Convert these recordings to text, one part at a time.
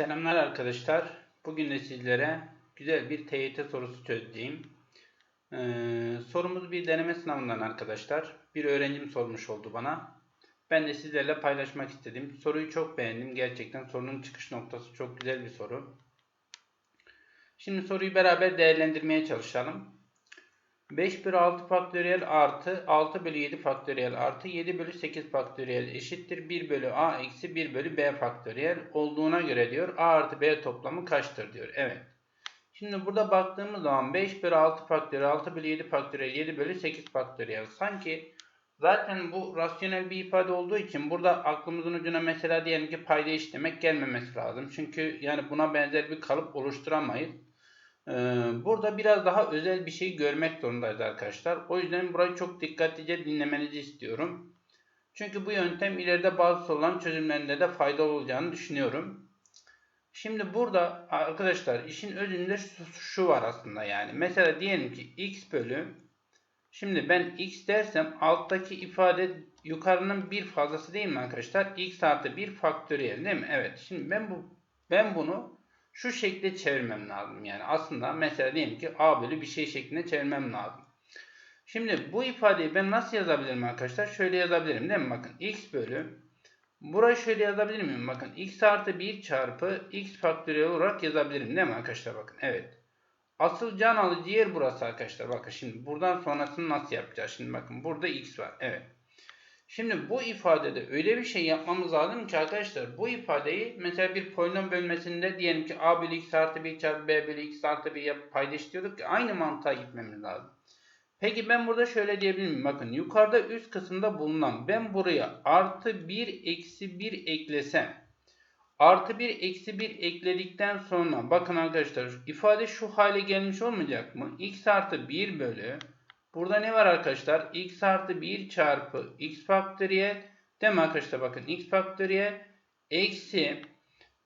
Selamlar arkadaşlar. Bugün de sizlere güzel bir TYT sorusu çözeceğim. Ee, sorumuz bir deneme sınavından arkadaşlar. Bir öğrencim sormuş oldu bana. Ben de sizlerle paylaşmak istedim. Soruyu çok beğendim. Gerçekten sorunun çıkış noktası çok güzel bir soru. Şimdi soruyu beraber değerlendirmeye çalışalım. 5 bölü 6 faktöriyel artı 6 bölü 7 faktöriyel artı 7 bölü 8 faktöriyel eşittir 1 bölü a eksi 1 bölü b faktöriyel olduğuna göre diyor a artı b toplamı kaçtır diyor. Evet. Şimdi burada baktığımız zaman 5 bölü 6 faktöriyel 6 bölü 7 faktöriyel 7 bölü 8 faktöriyel sanki zaten bu rasyonel bir ifade olduğu için burada aklımızın ucuna mesela diyelim ki payda işlemek gelmemesi lazım. Çünkü yani buna benzer bir kalıp oluşturamayız. Ee, burada biraz daha özel bir şey görmek zorundayız arkadaşlar. O yüzden burayı çok dikkatlice dinlemenizi istiyorum. Çünkü bu yöntem ileride bazı soruların çözümlerinde de faydalı olacağını düşünüyorum. Şimdi burada arkadaşlar işin özünde şu, var aslında yani. Mesela diyelim ki x bölü Şimdi ben x dersem alttaki ifade yukarının bir fazlası değil mi arkadaşlar? x artı 1 faktöriyel değil mi? Evet. Şimdi ben bu ben bunu şu şekilde çevirmem lazım. Yani aslında mesela diyelim ki a bölü bir şey şeklinde çevirmem lazım. Şimdi bu ifadeyi ben nasıl yazabilirim arkadaşlar? Şöyle yazabilirim değil mi? Bakın x bölü Burayı şöyle yazabilir miyim? Bakın x artı 1 çarpı x faktöriyel olarak yazabilirim değil mi arkadaşlar? Bakın evet. Asıl can alıcı yer burası arkadaşlar. Bakın şimdi buradan sonrasını nasıl yapacağız? Şimdi bakın burada x var. Evet. Şimdi bu ifadede öyle bir şey yapmamız lazım ki arkadaşlar bu ifadeyi mesela bir polinom bölmesinde diyelim ki a bölü x artı 1 çarpı b bölü x artı 1 yapıp paylaştırıyorduk ki aynı mantığa gitmemiz lazım. Peki ben burada şöyle diyebilir miyim? Bakın yukarıda üst kısımda bulunan ben buraya artı 1 eksi 1 eklesem artı 1 eksi 1 ekledikten sonra bakın arkadaşlar ifade şu hale gelmiş olmayacak mı? x artı 1 bölü Burada ne var arkadaşlar? x artı 1 çarpı x faktöriyel. Değil mi arkadaşlar? Bakın x faktöriyel eksi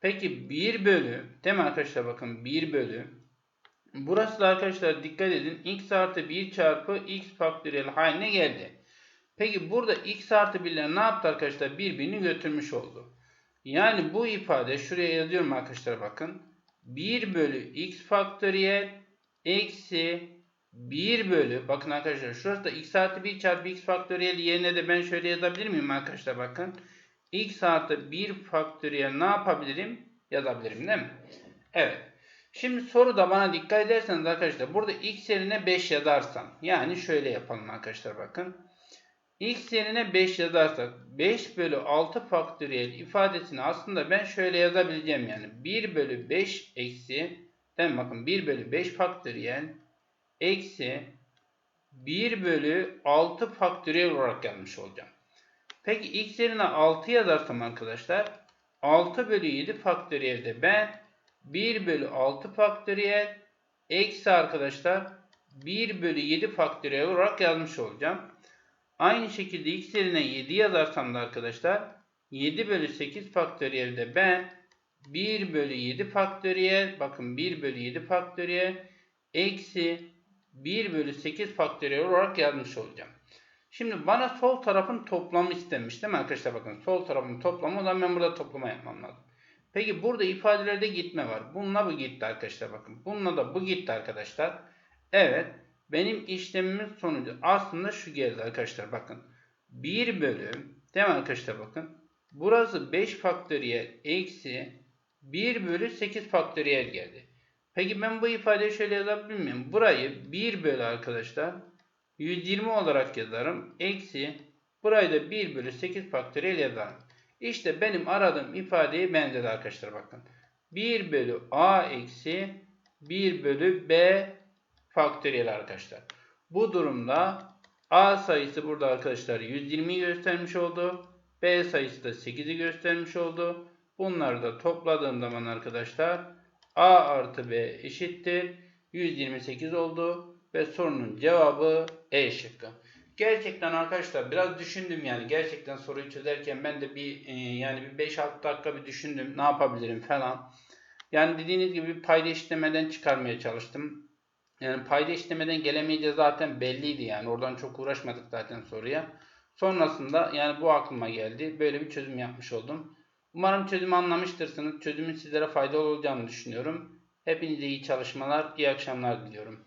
peki 1 bölü değil mi arkadaşlar? Bakın 1 bölü Burası da arkadaşlar dikkat edin. x artı 1 çarpı x faktöriyel haline geldi. Peki burada x artı 1'ler ne yaptı arkadaşlar? Birbirini götürmüş oldu. Yani bu ifade şuraya yazıyorum arkadaşlar bakın. 1 bölü x faktöriyel eksi 1 bölü bakın arkadaşlar şurası da x artı 1 çarpı x faktöriyel yerine de ben şöyle yazabilir miyim arkadaşlar bakın. x artı 1 faktöriyel ne yapabilirim? Yazabilirim değil mi? Evet. Şimdi soruda bana dikkat ederseniz arkadaşlar burada x yerine 5 yazarsam yani şöyle yapalım arkadaşlar bakın. x yerine 5 yazarsak 5 bölü 6 faktöriyel ifadesini aslında ben şöyle yazabileceğim yani 1 bölü 5 eksi değil mi? bakın 1 bölü 5 faktöriyel eksi 1 bölü 6 faktöriyel olarak gelmiş olacağım. Peki x yerine 6 yazarsam arkadaşlar 6 bölü 7 faktöriyelde ben 1 bölü 6 faktöriyel eksi arkadaşlar 1 bölü 7 faktöriyel olarak yazmış olacağım. Aynı şekilde x yerine 7 yazarsam da arkadaşlar 7 bölü 8 faktöriyelde ben 1 bölü 7 faktöriyel bakın 1 bölü 7 faktöriyel eksi 1 bölü 8 faktöriyel olarak yazmış olacağım. Şimdi bana sol tarafın toplamı istenmiş değil mi arkadaşlar? Bakın sol tarafın toplamı o zaman ben burada toplama yapmam lazım. Peki burada ifadelerde gitme var. Bununla bu gitti arkadaşlar bakın. Bununla da bu gitti arkadaşlar. Evet. Benim işlemimin sonucu aslında şu geldi arkadaşlar bakın. 1 bölü değil mi arkadaşlar bakın. Burası 5 faktöriyel eksi 1 bölü 8 faktöriyel geldi. Peki ben bu ifadeyi şöyle yazabilir miyim? Burayı 1 bölü arkadaşlar 120 olarak yazarım. Eksi burayı da 1 bölü 8 faktöriyel yazarım. İşte benim aradığım ifadeyi benzedi arkadaşlar bakın. 1 bölü a eksi 1 bölü b faktöriyel arkadaşlar. Bu durumda a sayısı burada arkadaşlar 120 göstermiş oldu. b sayısı da 8'i göstermiş oldu. Bunları da topladığım zaman arkadaşlar a artı b eşittir 128 oldu. Ve sorunun cevabı E şıkkı. Gerçekten arkadaşlar biraz düşündüm yani gerçekten soruyu çözerken ben de bir e, yani bir 5-6 dakika bir düşündüm ne yapabilirim falan. Yani dediğiniz gibi payda işlemeden çıkarmaya çalıştım. Yani payda işlemeden gelemeyeceği zaten belliydi yani oradan çok uğraşmadık zaten soruya. Sonrasında yani bu aklıma geldi. Böyle bir çözüm yapmış oldum. Umarım çözümü anlamıştırsınız. Çözümün sizlere faydalı olacağını düşünüyorum. Hepinize iyi çalışmalar, iyi akşamlar diliyorum.